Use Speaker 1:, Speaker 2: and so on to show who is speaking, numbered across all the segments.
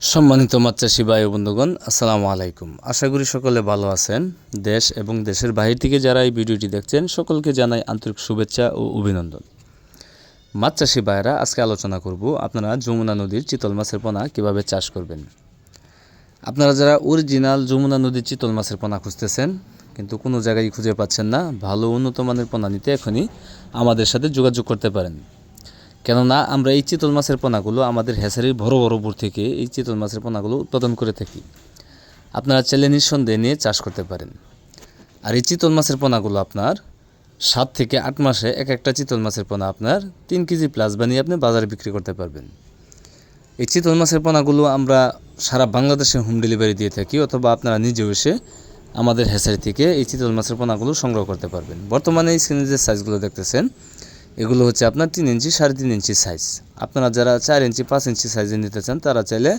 Speaker 1: সম্মানিত মাত্রাসী ভাই বন্ধুগণ, আসসালামু আলাইকুম। আশা করি সকলে ভালো আছেন, দেশ এবং দেশের বাহির থেকে যারা এই ভিডিওটি দেখছেন, সকলকে জানাই আন্তরিক শুভেচ্ছা ও অভিনন্দন। মাছ চাষি ভাইয়েরা আজকে আলোচনা করব আপনারা যমুনা নদীর চিতল মাছের পোনা কীভাবে চাষ করবেন। আপনারা যারা অরিজিনাল যমুনা নদীর চিতল মাছের পোনা খুঁজতেছেন, কিন্তু কোনো জায়গায় খুঁজে পাচ্ছেন না, ভালো উন্নত মানের পোনা নিতে এখনই আমাদের সাথে যোগাযোগ করতে পারেন। কেননা আমরা এই চিতল মাছের পোনাগুলো আমাদের হেসারির বড় বড় বুর থেকে এই চিতল মাছের পোনাগুলো উৎপাদন করে থাকি। আপনারা চাইলে নিঃসন্দেহে নিয়ে চাষ করতে পারেন। আর এই চিতল মাছের পোনাগুলো আপনার সাত থেকে আট মাসে এক একটা চিতল মাছের পোনা আপনার তিন কেজি প্লাস বানিয়ে আপনি বাজারে বিক্রি করতে পারবেন। এই চিতল মাছের পোনাগুলো আমরা সারা বাংলাদেশে হোম ডেলিভারি দিয়ে থাকি অথবা আপনারা নিজেও এসে আমাদের হেসারি থেকে এই চিতল মাছের পোনাগুলো সংগ্রহ করতে পারবেন। বর্তমানে এই স্ক্রিনে যে সাইজগুলো দেখতেছেন এগুলো হচ্ছে আপনার তিন ইঞ্চি সাড়ে তিন ইঞ্চি সাইজ আপনারা যারা চার ইঞ্চি, পাঁচ ইঞ্চি সাইজে নিতে চান, তারা চাইলে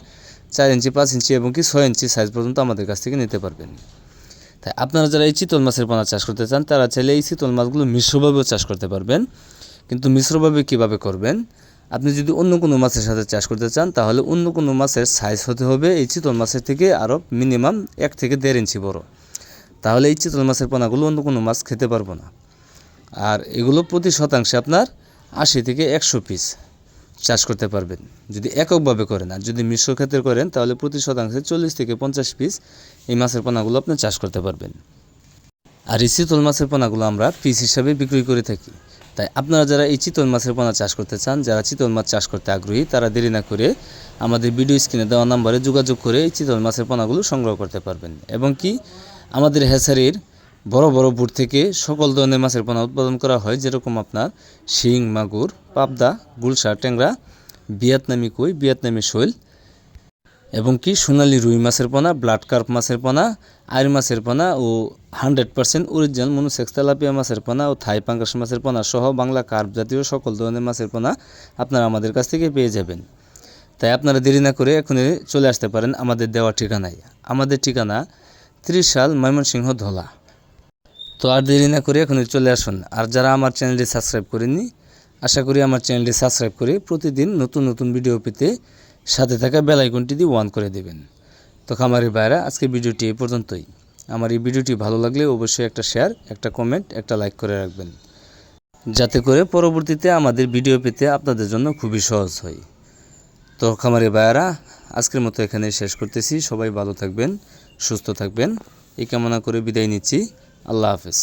Speaker 1: চার ইঞ্চি, পাঁচ ইঞ্চি এবং কি ছয় ইঞ্চি সাইজ পর্যন্ত আমাদের কাছ থেকে নিতে পারবেন। তাই আপনারা যারা এই চিতল মাছের পোনা চাষ করতে চান, তারা চাইলে এই চিতল মাছগুলো মিশ্রভাবেও চাষ করতে পারবেন। কিন্তু মিশ্রভাবে কীভাবে করবেন? আপনি যদি অন্য কোনো মাছের সাথে চাষ করতে চান, তাহলে অন্য কোনো মাছের সাইজ হতে হবে এই চিতল মাছের থেকে আরও মিনিমাম এক থেকে দেড় ইঞ্চি বড়। তাহলে এই চিতল মাছের পোনাগুলো অন্য কোনো মাছ খেতে পারব না। আর এগুলো প্রতি শতাংশে আপনার আশি থেকে একশো পিস চাষ করতে পারবেন। যদি এককভাবে করেন, আর যদি মিশ্র ক্ষেত্রে করেন, তাহলে প্রতি শতাংশে চল্লিশ থেকে পঞ্চাশ পিস এই মাছের পোনাগুলো আপনি চাষ করতে পারবেন। আর এই চিতল মাছের পোনাগুলো আমরা পিস হিসাবে বিক্রি করে থাকি। তাই আপনারা যারা এই চিতল মাছের পোনা চাষ করতে চান, যারা চিতল মাছ চাষ করতে আগ্রহী, তারা দেরি না করে আমাদের ভিডিও স্ক্রিনে দেওয়া নাম্বারে যোগাযোগ করে এই চিতল মাছের পোনাগুলো সংগ্রহ করতে পারবেন। এবং কি? আমাদের হেসারির বড় বড় বুট থেকে সকল ধরনের মাছের পোনা উৎপাদন করা হয়, যেরকম আপনার শিং, মাগুর, পাবদা, গুলশা, ট্যাংরা, ভিয়েতনামি কই, ভিয়েতনামি শৈল, এবং কি সোনালি রুই মাছের পোনা, ব্লাড কার্প মাছের পোনা, আইর মাছের পোনা ও hundred percent original monosex tilapia মাছের পোনা ও থাই পাঙ্গাস মাছের পোনা সহ বাংলা কার্প জাতীয় সকল ধরনের মাছের পোনা আপনারা আমাদের কাছ থেকে পেয়ে যাবেন। তাই আপনারা দেরি না করে এখনই চলে আসতে পারেন আমাদের দেওয়া ঠিকানায়। আমাদের ঠিকানা ত্রিশ সাল ময়মনসিংহ ধলা। তো আর দেরি না করে এখনই চলে আসুন। আর যারা আমার চ্যানেলটি সাবস্ক্রাইব করেননি, আশা করি আমার চ্যানেলটি সাবস্ক্রাইব করে প্রতিদিন নতুন নতুন ভিডিও পেতে সাথে থাকা বেল আইকনটি দিয়ে ওয়ান করে দেবেন। তো খামারি ভাইরা আজকে ভিডিওটি এই পর্যন্তই। আমার এই ভিডিওটি ভালো লাগলে অবশ্যই একটা শেয়ার, একটা কমেন্ট, একটা লাইক করে রাখবেন। যাতে করে পরবর্তীতে আমাদের ভিডিও পেতে আপনাদের জন্য খুবই সহজ হয়। তো খামারি ভাইয়ারা আজকের মতো এখানে শেষ করতেছি। সবাই ভালো থাকবেন, সুস্থ থাকবেন। এই কামনা করে বিদায় নিচ্ছি। আল্লাহ হাফেজ